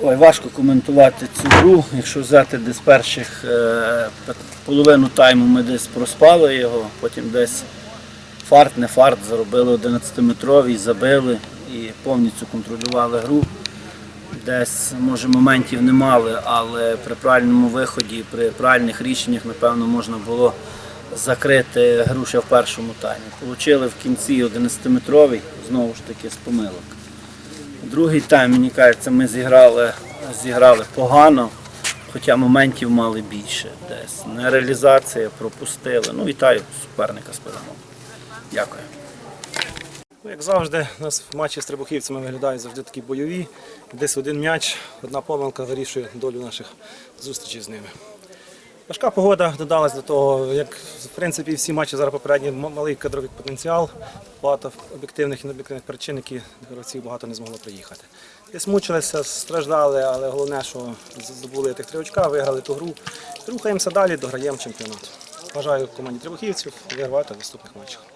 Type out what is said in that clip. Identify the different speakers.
Speaker 1: Ой, важко коментувати цю гру. Якщо взяти десь перших е, половину тайму ми десь проспали його, потім десь фарт, не фарт, заробили 11-метровий, забили і повністю контролювали гру. Десь, може, моментів не мали, але при правильному виході, при правильних рішеннях, напевно, можна було закрити гру ще в першому таймі. Получили в кінці 11-метровий, знову ж таки, з помилок. Другий тайм, мені кажеться, ми зіграли, зіграли погано, хоча моментів мали більше. Десь не реалізація, пропустили. Ну, вітаю суперника з перемогою. Дякую.
Speaker 2: Як завжди, у нас в матчі з трибухівцями виглядають завжди такі бойові. Десь один м'яч, одна помилка вирішує долю наших зустрічей з ними. Важка погода додалась до того, як в принципі всі матчі зараз попередні малий кадровий потенціал, багато об'єктивних і необ'єктивних причин, які гравців багато не змогло приїхати. Десь мучилися, страждали, але головне, що здобули тих три очка, виграли ту гру. Рухаємося далі, дограємо чемпіонат. Бажаю команді трибухівців вигравати в наступних матчах.